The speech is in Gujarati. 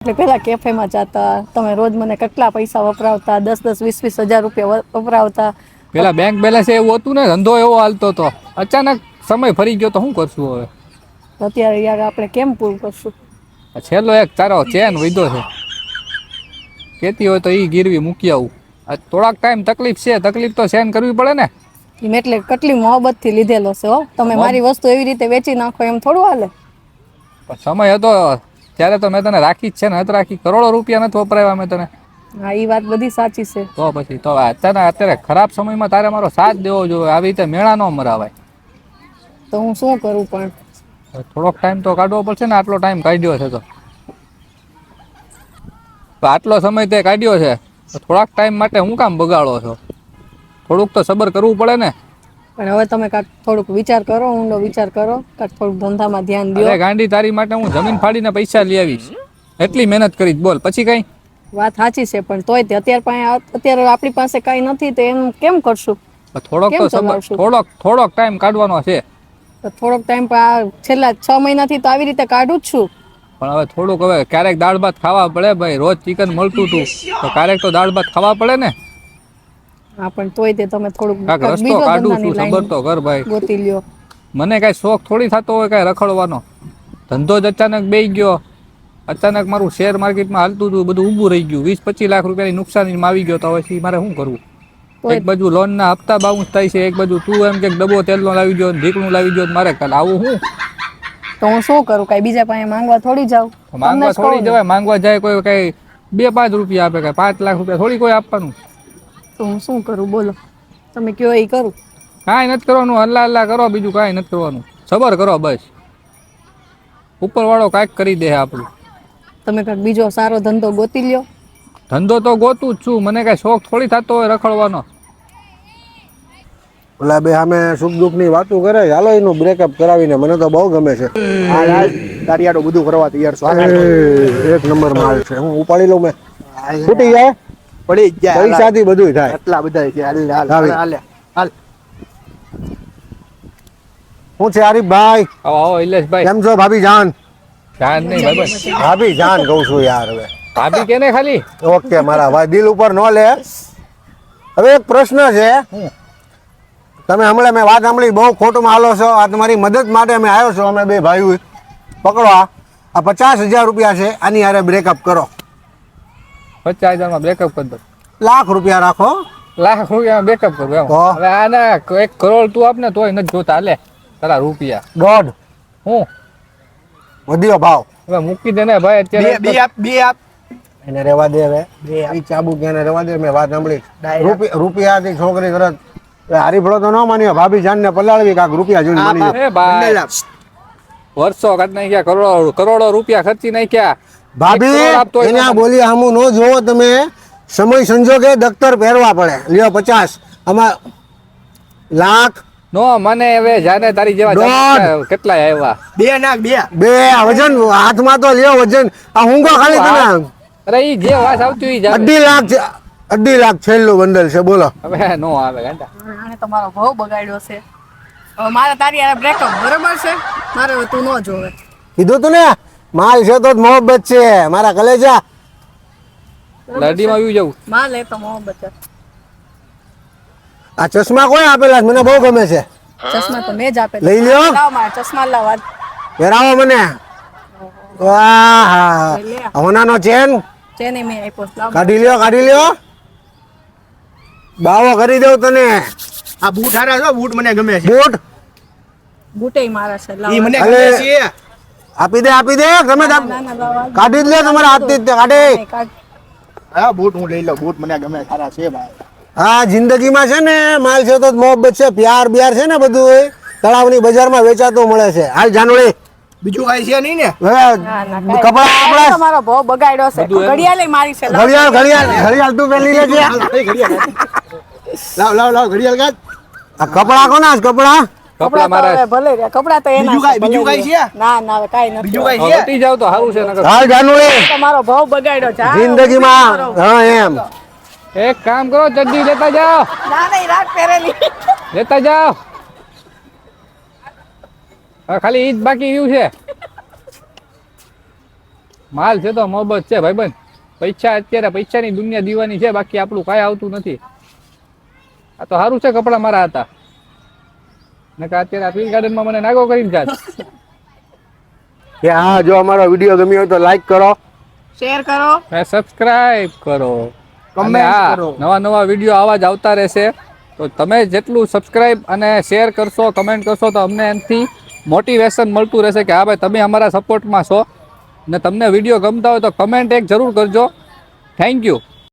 એટલે પેલા કેફેમાં જતા તમે રોજ મને કેટલા પૈસા વપરાવતા દસ દસ વીસ વીસ હજાર રૂપિયા વપરાવતા. પેલા બેંક બેલેન્સ એવું હતું ને ધંધો એવો હાલતો હતો. અચાનક સમય ફરી ગયો તો શું કરશું હવે? અત્યારે યાર આપણે કેમ પૂરું કરશું? છેલ્લો એક તારો ચેન વીધો છે. કેતી હોય તો એ ગીરવી મૂકી આવું. થોડાક ટાઈમ તકલીફ છે તકલીફ તો સહન કરવી પડે ને. મેં એટલે કેટલી મોહબ્બતથી લીધેલો છે હો. તમે મારી વસ્તુ એવી રીતે વેચી નાખો એમ થોડું હાલે. પણ સમય હતો ત્યારે તો મેં તને રાખી જ છે ને નથી રાખી કરોડો રૂપિયા નથી વપરાયા મેં તને. હા એ વાત બધી સાચી છે. તો પછી તો અત્યારે અત્યારે ખરાબ સમયમાં તારે મારો સાથ દેવો જોઈએ આવી રીતે મેળા ન મરાવાય. તો હું શું કરું પણ? થોડોક ટાઈમ તો કાઢવો પડશે ને આટલો ટાઈમ કાઢ્યો છે તો. આટલો સમય તે કાઢ્યો છે થોડાક ટાઈમ માટે હું કામ બગાડો છો? થોડુંક તો સબર કરવું પડે ને. પણ હવે તમે કાંઈક થોડુંક વિચાર કરો ઊંડો વિચાર કરો કાંઈક થોડુંક ધંધામાં ધ્યાન દો અરે ગાંડી તારી માટે હું જમીન ફાડીને પૈસા લઈ આવીશ. એટલી મહેનત કરી બોલ પછી કઈ? વાત સાચી છે પણ તોય તે અત્યારે પાસે અત્યારે આપણી પાસે કાંઈ નથી તો એમ કેમ કરશું? થોડોક તો થોડોક થોડોક ટાઈમ કાઢવાનો છે. થોડોક ટાઈમ છેલ્લા છ મહિનાથી તો આવી રીતે કાઢું જ છું. પણ હવે થોડુંક હવે ક્યારેક દાળ ભાત ખાવા પડે ભાઈ રોજ ચિકન મળતું હતું તો ક્યારેક તો દાળ ભાત ખાવા પડે ને? હા પણ તોય તે તમે થોડુંક રસ્તો કાઢું છું સબર તો કર ભાઈ. ગોતી લ્યો. મને કાંઈ શોખ થોડી થતો હોય કાંઈ રખડવાનો. ધંધો જ અચાનક બેઈ ગયો. અચાનક મારું શેર માર્કેટમાં હાલતું હતું બધું ઊભું રહી ગયું. વીસ પચીસ લાખ રૂપિયાની નુકસાનીમાં આવી ગયો તો હવે મારે શું કરવું? એક બાજુ લોનના હપ્તા બાઉન્સ થાય છે એક બાજુ તું એમ કે ડબ્બો તેલનો લાવી ગયો ઢીકણું લાવી ગયો મારે કાલ આવું હું તો હું શું કરું? કાંઈ બીજા પાસે માંગવા થોડી જાઉં? માંગવા થોડી જવાય માંગવા જાય કોઈ કઈ બે પાંચ રૂપિયા આપે કઈ પાંચ લાખ રૂપિયા થોડી કોઈ આપવાનું. તો હું શું કરું? બોલો. તમે કયો એ કરું? કાંઈ નથી કરવાનું. હલ્લા હલ્લા કરો બીજું કાંઈ નથી કરવાનું. સબર કરો બસ. ઉપરવાળો કાંઈક કરી દે આપણું. તમે કાંઈક બીજો સારો ધંધો ગોતી લ્યો. ધંધો તો ગોતું જ છું. મને કાંઈ શોખ થોડી થતો હોય રખડવાનો. ઓલા બે સામે સુખ દુઃખની વાતો કરે ચાલો હાલો એનું બ્રેકઅપ કરાવીને. મને તો બહુ ગમે છે. તારી આડો બધું કરવા તૈયાર છું. એક નંબર માલ છે. હું ઉપાડી લઉં મેં. ફૂટી જાય? પડી જાય. પૈસાથી બધું થાય. એટલા બધા છે. હાલ હાલ હાલ. હાલ હું છે આરીફભાઈ આવો આવો ઇલેશભાઈ કેમ છો ભાભી જાન? જાન નહીં ભાઈ ભાભી જાન કહું છું યાર હવે. ભાભી કેને ખાલી? ઓકે મારા ભાઈ દિલ ઉપર નો લે. હવે એક પ્રશ્ન છે. તમે હમણાં મેં વાત સાંભળી બહુ ખોટું હાલો છો. આ તમારી મદદ માટે અમે આવ્યો છો અમે બે ભાઈઓ. પકડો આ. આ પચાસ હજાર રૂપિયા છે આની હારે બ્રેકઅપ કરો. પચાસ હજારમાં બેકઅપ કરી દો લાખ રૂપિયા રાખો. લાખ રૂપિયા બેકઅપ કરું એમ. હવે આને એક કરોડ તું આપને તોય નથી જોતા. લે તારા રૂપિયા. દોઢ હું? વધ્યો ભાવ. હવે મૂકી દે ને ભાઈ બે અત્યારે બે આપ બે આપ. એને રેવા દે હવે. એ ચાબુક એને રેવા દે મેં વાત સાંભળી. રૂપિયા રૂપિયા રૂપિયાથી છોકરી તરત હારીફળો તો ન માન્યો ભાભી જાન ને પલાળવી કાંક રૂપિયા જોઈને માની આપ. આપ. વર્ષો કાઢ નાખ્યા કરોડો કરોડો રૂપિયા ખર્ચી નાખ્યા. ભાભી એને આ બોલી હમુ ન જોવો તમે. સમય સંજોગે દફતર પહેરવા પડે. લ્યો પચાસ. આમાં લાખ. નો મને હવે જાને તારી જેવા કેટલા આવ્યા. બે નાખ બે. બે વજન હાથમાં તો લ્યો વજન. આ હુંગો ખાલી તને અરે ઈ જે વાત આવતી હોય ઈ અઢી લાખ છે અઢી લાખ છેલ્લું બંડલ છે બોલો. હવે નો આવે ગાંડા આને તમારો ભાવ બગાડ્યો છે. હવે મારે તારી યાર બ્રેકઅપ બરોબર છે? મારે હવે તું ન જોવે. કીધું તું ને? માલ છે તો મોહબ્બત છે. મારા કલેજા. લડીમાં આવી જવું માલ એ તો મોહબ્બત છે. આ ચશ્મા કોઈ આપેલા મને બહુ ગમે છે. ચશ્મા તો મેં જ આપેલા. લઈ લ્યો. લાવ મારા ચશ્મા લાવ પહેરાવો મને. વાહ. હોનાનો ચેન. જેને મેં આપ્યો. છે. કાઢી લ્યો કાઢી લ્યો. બાવો કરી દઉં તને. આ બૂટ હારા છો બૂટ મને ગમે છે. બૂટ? બૂટે મારા છે. લાવ. ઈ મને ગમે છે. આપી દે આપી દે ગમે. કાઢી જ લે તમારા હાથથી જ તે કાઢી. હા બૂટ હું લઈ લઉં બૂટ મને ગમે સારા છે ભાઈ હા જિંદગીમાં છે ને માલ છે તો મોહબ્બત છે પ્યાર બ્યાર છે ને બધું એ તળાવની બજારમાં વેચાતો મળે છે. હાલ જાનોળી બીજું કાંઈ છે નહીં ને? કપડા નહીં. આપણા તમારો ભાવ બગાડ્યો છે. ઘડિયાળ મારી છે ઘડિયાળ ઘડિયાળ ઘડિયાળ તું પેલી ઘડિયાળ લાવ લાવ લાવ ઘડિયાળ કાઢ. આ કપડા કોના કપડા? કપડા મારા ભલે રહ્યા. કપડાં તો એના બીજું કાંઈ- બીજું કાંઈ છે? ના ના હવે નથી. બીજું કાંઈ છે? હટી જાવ તો સારું છે નકર. હાલ જાનુડી તમારો ભાવ બગાડ્યો છે જિંદગીમાં હા એમ. એક કામ કરો ચડ્ડી લેતા જાઓ. ના નહીં રાત પહેરેલી. લેતા જાઓ. ખાલી ઈજ બાકી રહ્યું છે. માલ છે તો મોબત છે ભાઈબંધ. પૈસા અત્યારે પૈસાની દુનિયા દીવાની છે બાકી આપણું કાંઈ આવતું નથી. આ તો સારું છે કપડાં મારા હતા. અત્યારે આ પીર ગાર્ડનમાં મને નાગો કરીને જાત. કે હા જો અમારો વીડિયો ગમ્યો હોય તો લાઈક કરો. શેર કરો. ને સબસ્ક્રાઇબ કરો. કમેન્ટ અને કરો. નવા નવા વીડિયો આવા જ આવતા રહેશે. તો તમે જેટલું સબસ્ક્રાઇબ અને શેર કરશો કમેન્ટ કરશો તો અમને એનાથી મોટિવેશન મળતું રહેશે કે હા ભાઈ તમે અમારા સપોર્ટમાં છો. ને તમને વીડિયો ગમતા હોય તો કમેન્ટ એક જરૂર કરજો. Thank you